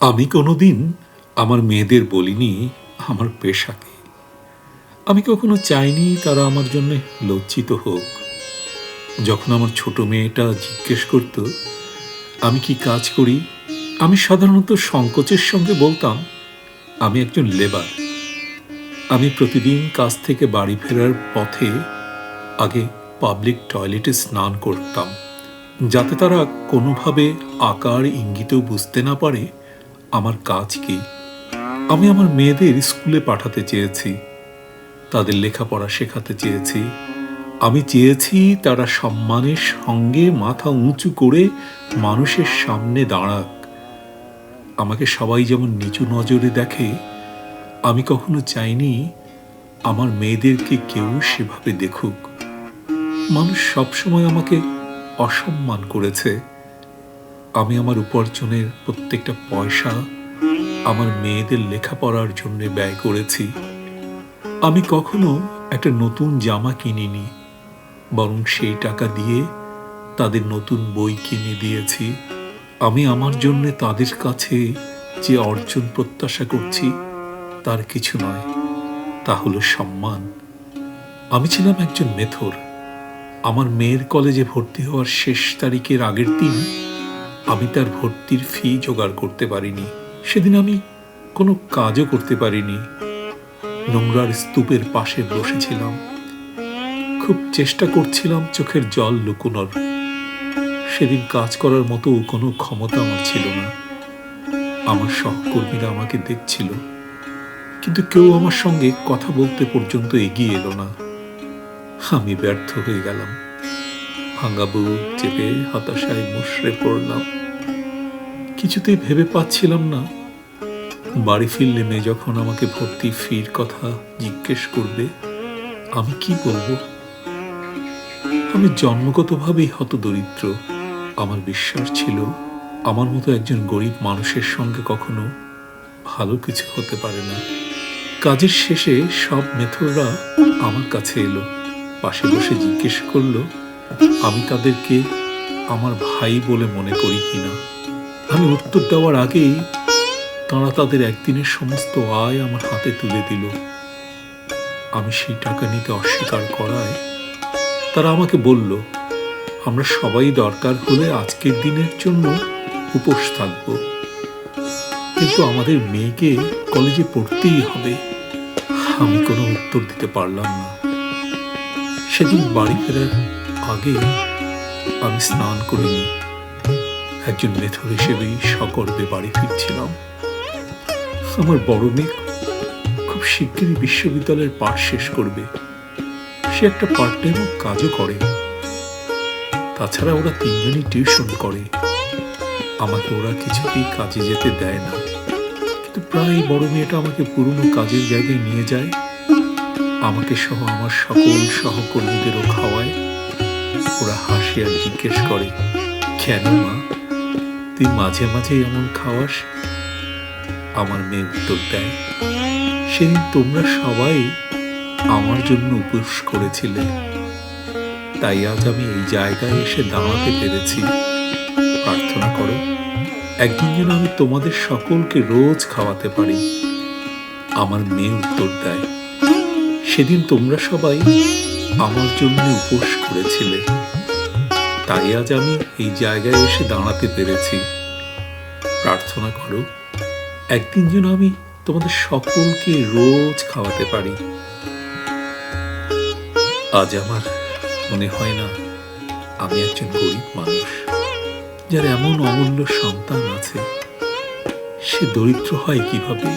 আমি কোনোদিন আমার মেয়েদের বলিনি আমার পেশাকে। আমি কখনো চাইনি তারা আমার জন্য লজ্জিত হোক। যখন আমার ছোট মেয়েটা জিজ্ঞেস করত, আমি কি কাজ করি? আমি সাধারণত সংকোচের সঙ্গে বলতাম, আমি একজন লেবার। আমি প্রতিদিন কাজ থেকে বাড়ি ফেরার পথে আগে পাবলিক টয়লেটে স্নান করতাম, যাতে তারা কোনোভাবে আকার, ইঙ্গিতেও বুঝতে না পারে আমার কাজ কি? আমি আমার মেয়েদের স্কুলে পাঠাতে চেয়েছি। তাদের লেখাপড়া শেখাতে চেয়েছি। আমি চেয়েছি তারা সম্মানের সঙ্গে মাথা উঁচু করে মানুষের সামনে দাঁড়াক। আমাকে সবাই যেমন নিচু নজরে দেখে, আমি কখনো চাইনি আমার মেয়েদেরকে কেউ সেভাবে দেখুক। মানুষ সবসময় আমাকে অসম্মান করেছে। আমি আমার উপার্জনের প্রত্যেকটা পয়সা আমার মেয়েদের লেখাপড়ার জন্য ব্যয় করেছি। আমি কখনো একটা নতুন জামা কিনিনি, বরং সেই টাকা দিয়ে তাদের নতুন বই কিনে দিয়েছি। আমি আমার জন্য তাদের কাছে যে অর্জন প্রত্যাশা করছি, তার কিছু নয়, তা হলো সম্মান। আমি ছিলাম একজন মেথর। আমার মেয়ের কলেজে ভর্তি হওয়ার শেষ তারিখের আগের দিন আমি তার ভর্তির ফি জোগাড় করতে পারিনি। সেদিন আমি কোনো কাজও করতে পারিনি। নোংরার স্তূপের পাশে বসেছিলাম। খুব চেষ্টা করছিলাম চোখের জল লুকোনোর। সেদিন কাজ করার মতো কোনো ক্ষমতা আমার ছিল না। আমার সহকর্মীরা আমাকে দেখছিল। কিন্তু কেউ আমার সঙ্গে কথা বলতে পর্যন্ত এগিয়ে এলো না। আমি ব্যর্থ হয়ে গেলাম। ভাঙা বুক চেপে হতাশায় মুশড়ে পড়লাম। কিছুতেই ভেবে পাচ্ছিলাম না। বাড়ি ফিরলে মেয়ে যখন আমাকে ভর্তি ফির কথা জিজ্ঞেস করবে, আমি কি বলব? আমি জন্মগতভাবেই হত দরিদ্র আমার বিশ্বাস ছিল, আমার মতো একজন গরিব মানুষের সঙ্গে কখনো ভালো কিছু হতে পারে না। কাজের শেষে সব মেথররা আমার কাছে এলো, পাশে বসে জিজ্ঞেস করল আমি তাদেরকে আমার ভাই বলে মনে করি কিনা? আমি উত্তর দেওয়ার আগেই তাঁরা তাদের একদিনের সমস্ত আয় আমার হাতে তুলে দিল। আমি সেই টাকা নিতে অস্বীকার করায় তারা আমাকে বলল, আমরা সবাই দরকার হলে আজকের দিনের জন্য উপোস থাকব। কিন্তু আমাদের মেয়েকে কলেজে পড়তেই হবে। আমি কোনো উত্তর দিতে পারলাম না। সেদিন বাড়ি ফেরার আগে আমি স্নান করিনি। একজন মেথর হিসেবেই সকর্বে বাড়ি ফিরছিলাম। আমার বড় মেয়ে খুব শিগগিরই বিশ্ববিদ্যালয়ের পাঠ শেষ করবে। সে একটা পার্ট টাইম কাজও করে। তাছাড়া ওরা তিনজনই টিউশন করে। আমাকে ওরা কিছুতেই কাজে যেতে দেয় না। কিন্তু প্রায় বড় মেয়েটা আমাকে পুরনো কাজের জায়গায় নিয়ে যায়। আমাকে সহ আমার সকল সহকর্মীদেরও খাওয়ায়। ওরা হাসি আর জিজ্ঞেস করে, কেন মা? তুই মাঝে মাঝে এমন খাওয়াস? আমার মেয়ে উত্তর দেয়, সেদিন তোমরা সবাই আমার জন্য উপোস করেছিলে। তাই আজ আমি এই জায়গায় এসে দাঁড়াতে পেরেছি। প্রার্থনা করো, একদিন যেন আমি তোমাদের সকলকে রোজ খাওয়াতে পারি। আমার মেয়ে উত্তর দেয়, সেদিন তোমরা সবাই আমার জন্য উপোস করেছিলে। তাই আজ আমি এই জায়গায় এসে দাঁড়াতে পেরেছি। প্রার্থনা করো, একদিন যেন আমি তোমাদের সকলকে রোজ খাওয়াতে পারি। আজ আমার মনে হয় না আমি একজন গরিব মানুষ, যার এমন অমূল্য সন্তান আছে, সে দরিদ্র হয় কীভাবে?